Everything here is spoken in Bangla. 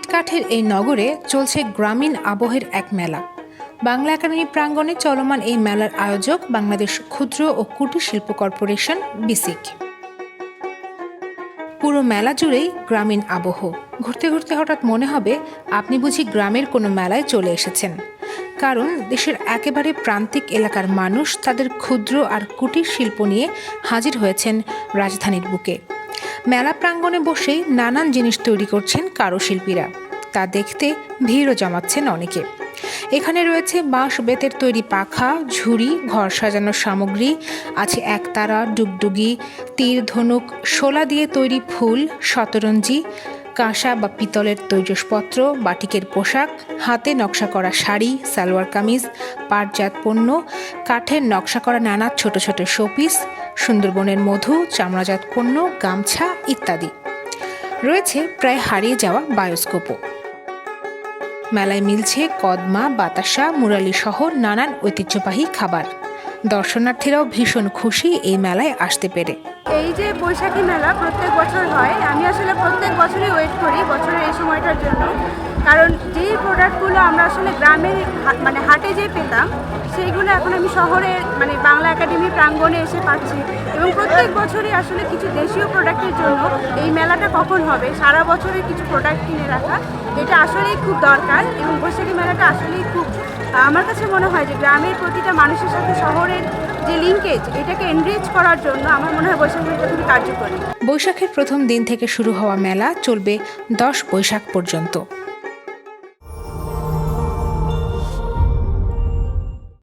কাঠের এই নগরে চলছে গ্রামীণ আবহের এক মেলা। বাংলা একাডেমি প্রাঙ্গণে চলমান এই মেলার আয়োজক বাংলাদেশ ক্ষুদ্র ও কুটির শিল্প কর্পোরেশন, বিসিক। পুরো মেলা জুড়েই গ্রামীণ আবহ। ঘুরতে ঘুরতে হঠাৎ মনে হবে, আপনি বুঝি গ্রামের কোনো মেলায় চলে এসেছেন। কারণ দেশের একেবারে প্রান্তিক এলাকার মানুষ তাদের ক্ষুদ্র আর কুটির শিল্প নিয়ে হাজির হয়েছেন রাজধানীর বুকে। মেলা প্রাঙ্গণে বসেই নানান জিনিস তৈরি করছেন কারুশিল্পীরা। তা দেখতে ভিড়ও জমাচ্ছেন অনেকে। এখানে রয়েছে বাঁশ বেতের তৈরি পাখা, ঝুড়ি, ঘর সাজানোর সামগ্রী, আছে একতারা, ডুগডুগি, তীর ধনুক, শোলা দিয়ে তৈরি ফুল, শতরঞ্জি কাঁসা বা পিতলের তৈজসপত্র, বাটিকের পোশাক, হাতে নকশা করা শাড়ি, সালোয়ার কামিজ, পাটজাত পণ্য, কাঠের নকশা করা নানা ছোট ছোট শোপিস, সুন্দরবনের মধু, চামড়াজাত পণ্য, গামছা ইত্যাদি। রয়েছে প্রায় হারিয়ে যাওয়া বায়োস্কোপও। মেলায় মিলছে কদমা, বাতাসা, মুরালি সহ নানান ঐতিহ্যবাহী খাবার। দর্শনার্থীরাও ভীষণ খুশি এই মেলায় আসতে পেরে। এই যে বৈশাখী মেলা প্রত্যেক বছর হয়, আমি আসলে প্রত্যেক বছরই ওয়েট করি বছরের এই সময়টার জন্য। কারণ যেই প্রোডাক্টগুলো আমরা আসলে গ্রামে মানে হাটে যে পেতাম, সেইগুলো এখন আমি শহরে মানে বাংলা একাডেমি প্রাঙ্গণে এসে পাচ্ছি। এবং প্রত্যেক বছরই আসলে কিছু দেশীয় প্রোডাক্টের জন্য এই মেলাটা কখন হবে, সারা বছরের কিছু প্রোডাক্ট কিনে রাখা, এটা আসলেই খুব দরকার। এবং বৈশাখী মেলাটা আসলেই খুব আমার কাছে মনে হয় যে গ্রামের প্রতিটা মানুষের সাথে শহরের যে লিঙ্কেজ এটাকে এনরিচ করার জন্য আমার মনে হয় বৈশাখ মেলাটা খুবই কার্যকরী। বৈশাখের প্রথম দিন থেকে শুরু হওয়া মেলা চলবে দশ বৈশাখ পর্যন্ত।